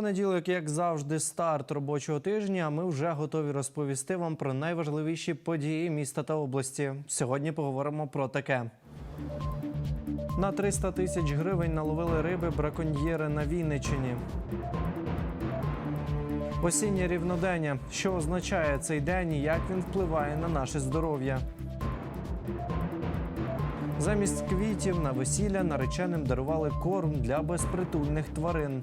Понеділок, як завжди, старт робочого тижня. Ми вже готові розповісти вам про найважливіші події міста та області. Сьогодні поговоримо про таке. На 300 тисяч гривень наловили риби браконьєри на Вінниччині. Осіннє рівнодення. Що означає цей день і як він впливає на наше здоров'я? Замість квітів на весілля нареченим дарували корм для безпритульних тварин.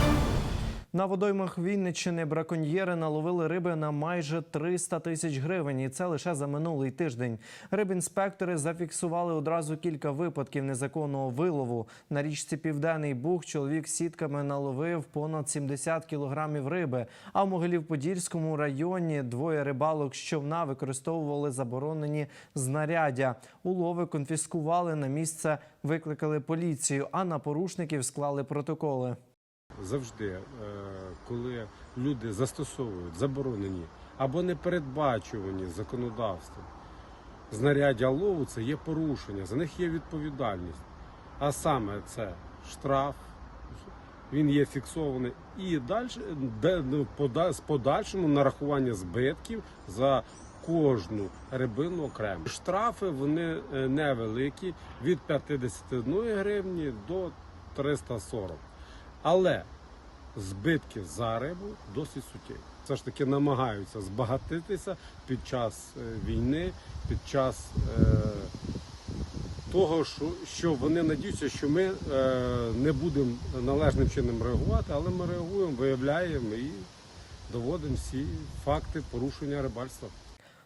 На водоймах Вінниччини браконьєри наловили риби на майже 300 тисяч гривень, і це лише за минулий тиждень. Рибінспектори зафіксували одразу кілька випадків незаконного вилову. На річці Південний Буг чоловік сітками наловив понад 70 кілограмів риби. А в Могилів-Подільському районі двоє рибалок з човна використовували заборонені знаряддя. Улови конфіскували на місце, викликали поліцію, а на порушників склали протоколи. Завжди, е, коли люди застосовують заборонені або непередбачувані законодавством знаряддя лову, це є порушення, за них є відповідальність. А саме це штраф, він є фіксований, і далі ну, з подальшому нарахування збитків за кожну рибину окремо. Штрафи вони е, невеликі від 51 гривні до 340. Але збитки за рибу досить суттєві. Все ж таки намагаються збагатитися під час е, війни, під час е, того, що, що вони надіються, що ми е, не будемо належним чином реагувати, але ми реагуємо, виявляємо і доводимо всі факти порушення рибальства.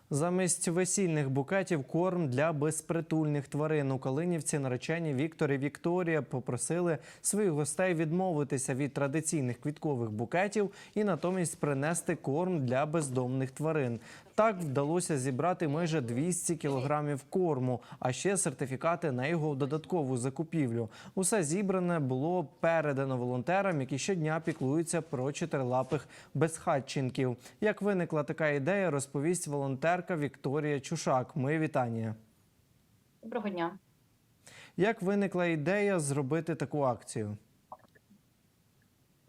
Замість весільних букетів корм для безпритульних тварин у Калинівці наречені Віктор і Вікторія попросили своїх гостей відмовитися від традиційних квіткових букетів і натомість принести корм для бездомних тварин. Так вдалося зібрати майже 200 кілограмів корму, а ще сертифікати на його додаткову закупівлю. Усе зібране було передано волонтерам, які щодня піклуються про чотирилапих безхатченків. Як виникла така ідея, розповість волонтерка Вікторія Чушак. Ми вітання. Доброго дня. Як виникла ідея зробити таку акцію?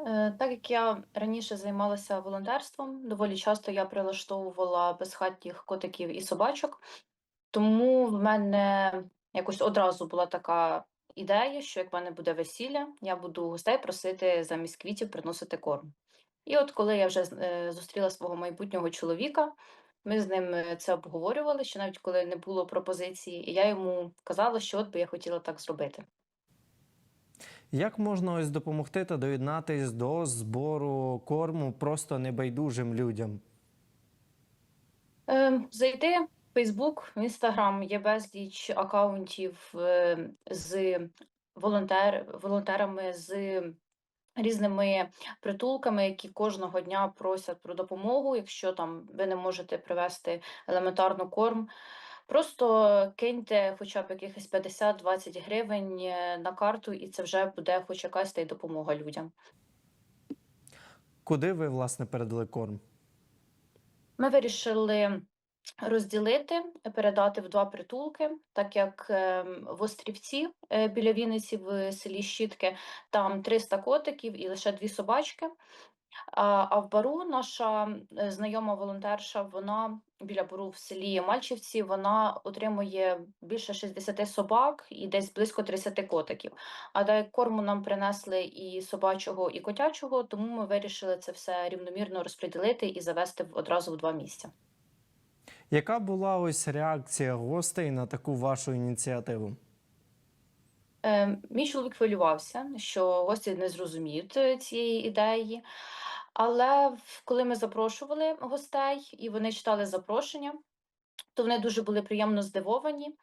Е, Так як я раніше займалася волонтерством, доволі часто я прилаштовувала безхатніх котиків і собачок, тому в мене якось одразу була така ідея, що як в мене буде весілля, я буду гостей просити замість квітів приносити корм. І от коли я вже е, зустріла свого майбутнього чоловіка, ми з ним е, це обговорювали, що навіть коли не було пропозиції, і я йому казала, що от би я хотіла так зробити. Як можна ось допомогти та доєднатись до збору корму просто небайдужим людям? Е, Зайти в Фейсбук, в Інстаграм є безліч акаунтів е, з волонтер, волонтерами, з різними притулками, які кожного дня просять про допомогу. Якщо там ви не можете привезти елементарно корм, просто киньте хоча б якихось 50-20 гривень е, на карту, і це вже буде хоч якась та й допомога людям. Куди ви власне передали корм? Ми вирішили розділити, передати в два притулки, так як ем, в Острівці е, біля Вінниці в селі Щітки там 300 котиків і лише дві собачки. А, в бару наша е, знайома волонтерша, вона біля бару в селі Мальчівці, вона отримує більше 60 собак і десь близько 30 котиків. А так як корму нам принесли і собачого, і котячого, тому ми вирішили це все рівномірно розподілити і завести одразу в два місця. Яка була ось реакція гостей на таку вашу ініціативу? Е, Мій чоловік хвилювався, що гості не зрозуміють е, цієї ідеї. Але коли ми запрошували гостей і вони читали запрошення, то вони дуже були приємно здивовані,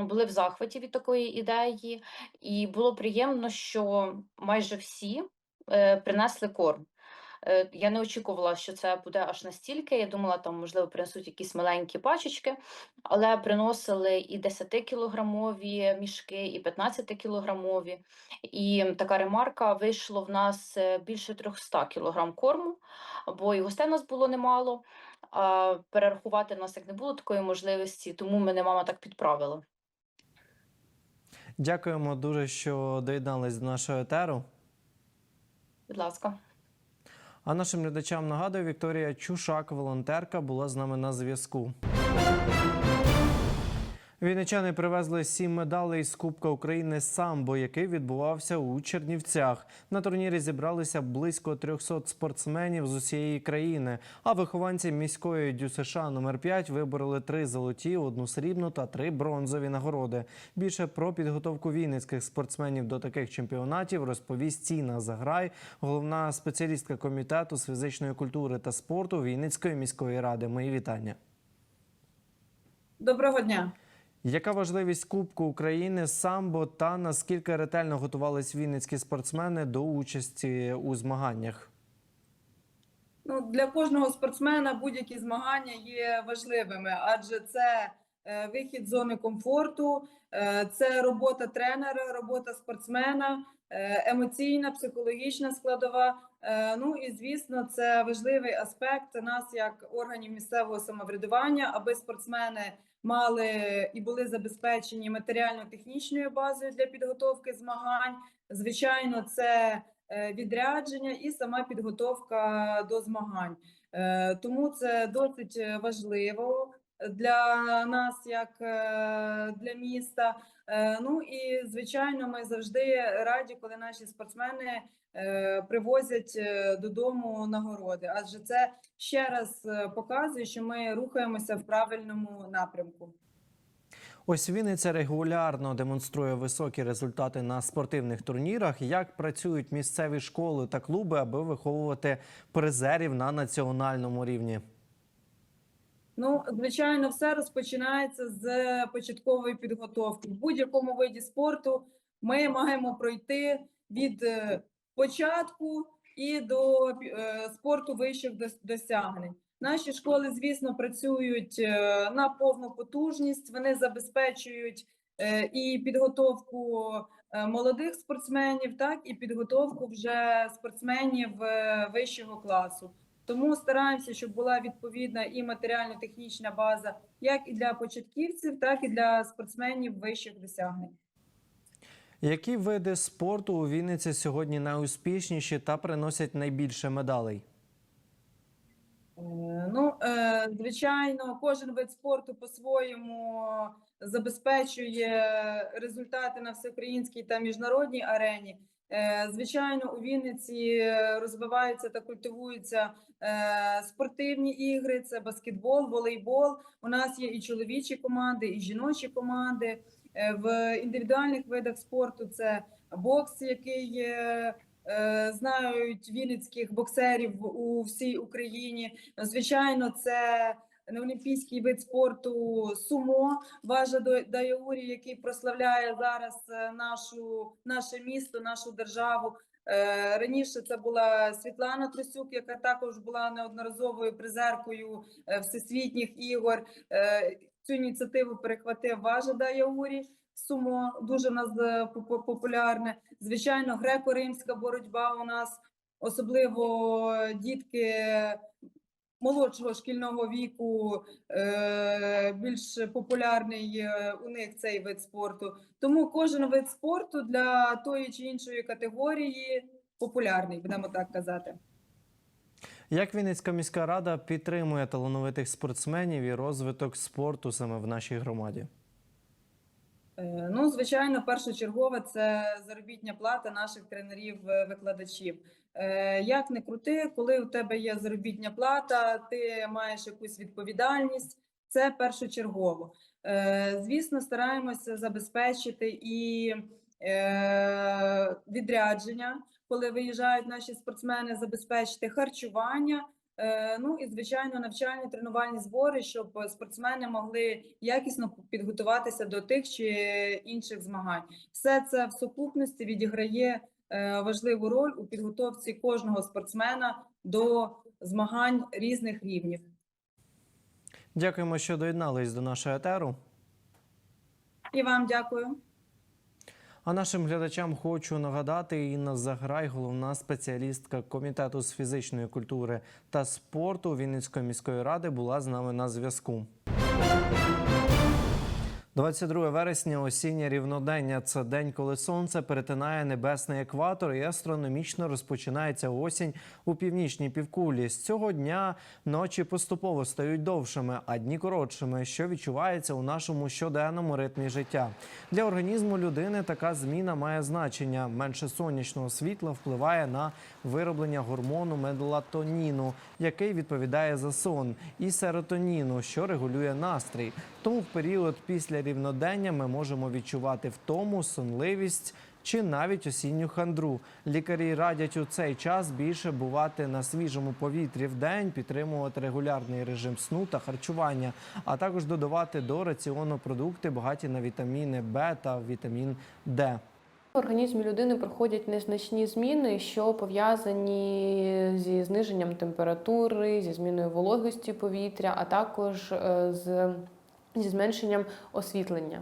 були в захваті від такої ідеї, і було приємно, що майже всі е, принесли корм. Е, Я не очікувала, що це буде аж настільки. Я думала, там, можливо, принесуть якісь маленькі пачечки, але приносили і 10-кілограмові мішки, і 15-кілограмові. І така ремарка вийшло в нас е, більше 300 кілограм корму, бо і гостей нас було немало. А перерахувати в нас як не було такої можливості, тому мене мама так підправила. Дякуємо дуже, що доєднались до нашого етеру. Будь ласка. А нашим глядачам нагадую, Вікторія Чушак, волонтерка, була з нами на зв'язку. Вінничани привезли сім медалей з Кубка України самбо, який відбувався у Чернівцях. На турнірі зібралися близько 300 спортсменів з усієї країни. А вихованці міської ДЮСШ номер 5 вибороли три золоті, одну срібну та три бронзові нагороди. Більше про підготовку вінницьких спортсменів до таких чемпіонатів розповість Тіна Заграй, головна спеціалістка комітету з фізичної культури та спорту Вінницької міської ради. Мої вітання. Доброго дня. Яка важливість Кубку України самбо та наскільки ретельно готувались вінницькі спортсмени до участі у змаганнях? Ну, для кожного спортсмена будь-які змагання є важливими, адже це е, вихід з зони комфорту, е, це робота тренера, робота спортсмена, е, емоційна, психологічна складова. Ну і звісно, це важливий аспект нас як органів місцевого самоврядування, аби спортсмени мали і були забезпечені матеріально-технічною базою для підготовки змагань. Звичайно, це е, відрядження і сама підготовка до змагань. Е, Тому це досить е, важливо для нас, як е, для міста. Е, Ну і звичайно, ми завжди раді, коли наші спортсмени е, привозять додому нагороди, адже це ще раз показує, що ми рухаємося в правильному напрямку. Ось Вінниця регулярно демонструє високі результати на спортивних турнірах. Як працюють місцеві школи та клуби, аби виховувати призерів на національному рівні? Ну, звичайно, все розпочинається з початкової підготовки. В будь-якому виді спорту ми маємо пройти від е, початку і до е, спорту вищих досягнень. Наші школи, звісно, працюють е, на повну потужність. Вони забезпечують і підготовку молодих спортсменів, так і підготовку вже спортсменів вищого класу. Тому стараємося, щоб була відповідна і матеріально-технічна база, як і для початківців, так і для спортсменів вищих досягнень. Які види спорту у Вінниці сьогодні найуспішніші та приносять найбільше медалей? Е, Ну, е, звичайно, кожен вид спорту по-своєму забезпечує результати на всеукраїнській та міжнародній арені. Е, Звичайно, у Вінниці розвиваються та культивуються е, спортивні ігри: це баскетбол, волейбол. У нас є і чоловічі команди, і жіночі команди. Е, В індивідуальних видах спорту це бокс, який знають вінницьких боксерів у всій Україні. Звичайно, це неолімпійський вид спорту сумо Важа Даяурі, який прославляє зараз е, нашу наше місто, нашу державу. Е, Раніше це була Світлана Трусюк, яка також була неодноразовою призеркою е, всесвітніх ігор. Цю ініціативу перехватив Важа Даяурі. Сумо дуже нас популярне. Звичайно, греко-римська боротьба у нас, особливо дітки молодшого шкільного віку, е, більш популярний е, у них цей вид спорту. Тому кожен вид спорту для тої чи іншої категорії популярний, будемо так казати. Як Вінницька міська рада підтримує талановитих спортсменів і розвиток спорту саме в нашій громаді? Е, Ну, звичайно, першочергове це заробітня плата наших тренерів-викладачів. Е, Як не крути, коли у тебе є заробітня плата, ти маєш якусь відповідальність. Це першочергово. Е, Звісно, стараємося забезпечити і е, відрядження, коли виїжджають наші спортсмени, забезпечити харчування. Ну і звичайно, навчальні тренувальні збори, щоб спортсмени могли якісно підготуватися до тих чи інших змагань. Все це в сукупності відіграє важливу роль у підготовці кожного спортсмена до змагань різних рівнів. Дякуємо, що доєднались до нашого етеру. І вам дякую. А нашим глядачам хочу нагадати, Інна Заграй, головна спеціалістка комітету з фізичної культури та спорту Вінницької міської ради, була з нами на зв'язку. 22 вересня осіннє рівнодення. Це день, коли сонце перетинає небесний екватор і астрономічно розпочинається осінь у північній півкулі. З цього дня ночі поступово стають довшими, а дні коротшими, що відчувається у нашому щоденному ритмі життя. Для організму людини така зміна має значення. Менше сонячного світла впливає на вироблення гормону мелатоніну, який відповідає за сон, і серотоніну, що регулює настрій. Тому в період після рівнодення ми можемо відчувати втому, сонливість. Чи навіть осінню хандру лікарі радять у цей час більше бувати на свіжому повітрі в день, підтримувати регулярний режим сну та харчування, а також додавати до раціону продукти багаті на вітаміни Б та вітамін Д. В організмі людини проходять незначні зміни, що пов'язані зі зниженням температури, зі зміною вологості повітря, а також е, з зі зменшенням освітлення.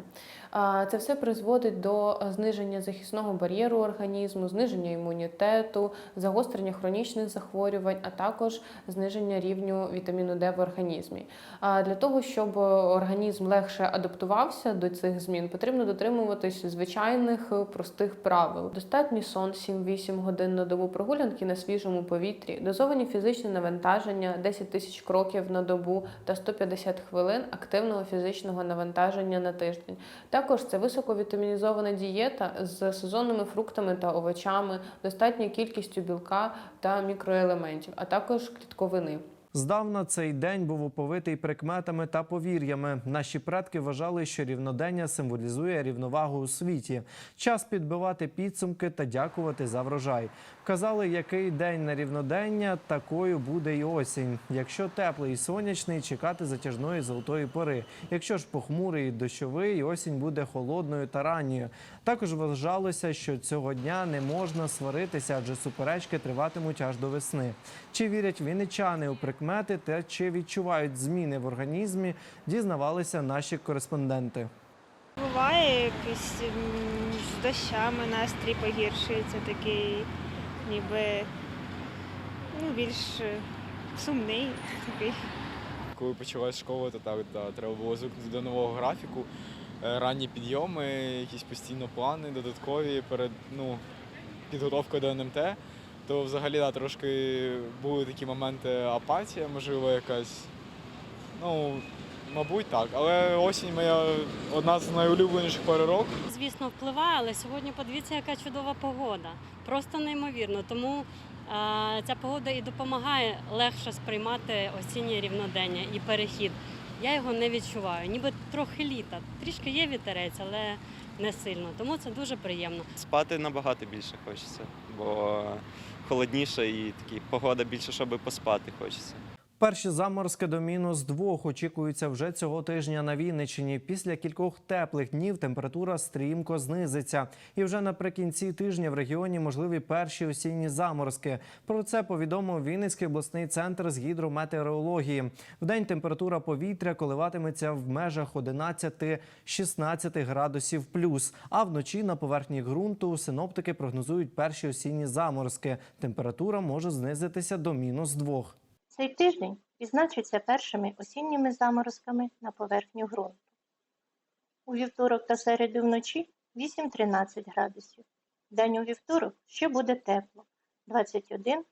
Це все призводить до зниження захисного бар'єру організму, зниження імунітету, загострення хронічних захворювань, а також зниження рівню вітаміну Д в організмі. Для того, щоб організм легше адаптувався до цих змін, потрібно дотримуватись звичайних е, простих правил. Достатній сон 7-8 годин на добу, прогулянки на свіжому повітрі, дозовані фізичні навантаження 10 тисяч кроків на добу та 150 хвилин активного фізичного навантаження на тиждень. Також це високовітамінізована дієта з сезонними фруктами та овочами, достатньою кількістю білка та мікроелементів, а також клітковини. Здавна цей день був оповитий прикметами та повір'ями. Наші предки вважали, що рівнодення символізує рівновагу у світі. Час підбивати підсумки та дякувати за врожай. Казали, який день на рівнодення, такою буде й осінь. Якщо теплий і сонячний, чекати затяжної золотої пори. Якщо ж похмурий і дощовий, осінь буде холодною та ранньою. Також вважалося, що цього дня не можна сваритися, адже суперечки триватимуть аж до весни. Чи вірять вінничани у прикмети та чи відчувають зміни в організмі, дізнавалися наші кореспонденти. Буває якийсь з дощами настрій погіршується, такий ніби ну, більш е, сумний такий. Коли почалась школа, то так, да, треба було звикнути до нового графіку. Е, Ранні підйоми, якісь постійно плани додаткові перед ну, підготовкою до НМТ. То взагалі да, трошки були такі моменти апатія, можливо, якась. Ну, мабуть, так. Але осінь моя одна з найулюбленіших пори року. Звісно, впливає, але сьогодні подивіться, яка чудова погода. Просто неймовірно. Тому е, ця погода і допомагає легше сприймати осіннє рівнодення і перехід. Я його не відчуваю, ніби трохи літа. Трішки є вітерець, але не сильно. Тому це дуже приємно. Спати набагато більше хочеться, бо холодніше і такі погода більше, щоб поспати хочеться. Перші заморозки до мінус двох очікуються вже цього тижня на Вінниччині. Після кількох теплих днів температура стрімко знизиться. І вже наприкінці тижня в регіоні можливі перші осінні заморозки. Про це повідомив Вінницький обласний центр з гідрометеорології. Вдень температура повітря коливатиметься в межах 11-16 градусів плюс. А вночі на поверхні ґрунту синоптики прогнозують перші осінні заморозки. Температура може знизитися до мінус двох. Цей тиждень відзначиться першими осінніми заморозками на поверхню ґрунту. У вівторок та середу вночі 8-13 градусів. День у вівторок ще буде тепло 21-26.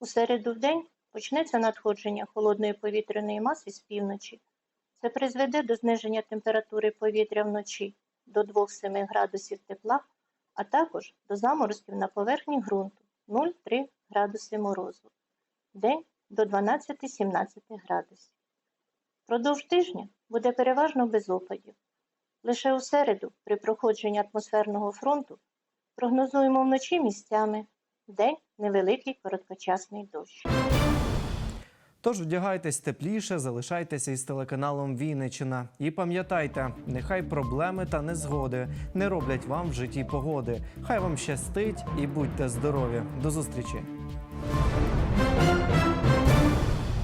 У середу в день почнеться надходження холодної повітряної маси з півночі. Це призведе до зниження температури повітря вночі до 2-7 градусів тепла, а також до заморозків на поверхні ґрунту 0,3 градуси морозу день до 12-17 градусів. Продовж тижня буде переважно без опадів. Лише у середу, при проходженні атмосферного фронту, прогнозуємо вночі місцями, день невеликий короткочасний дощ. Тож вдягайтесь тепліше, залишайтеся із телеканалом Вінниччина. І пам'ятайте, нехай проблеми та незгоди не роблять вам в житті погоди. Хай вам щастить і будьте здорові. До зустрічі!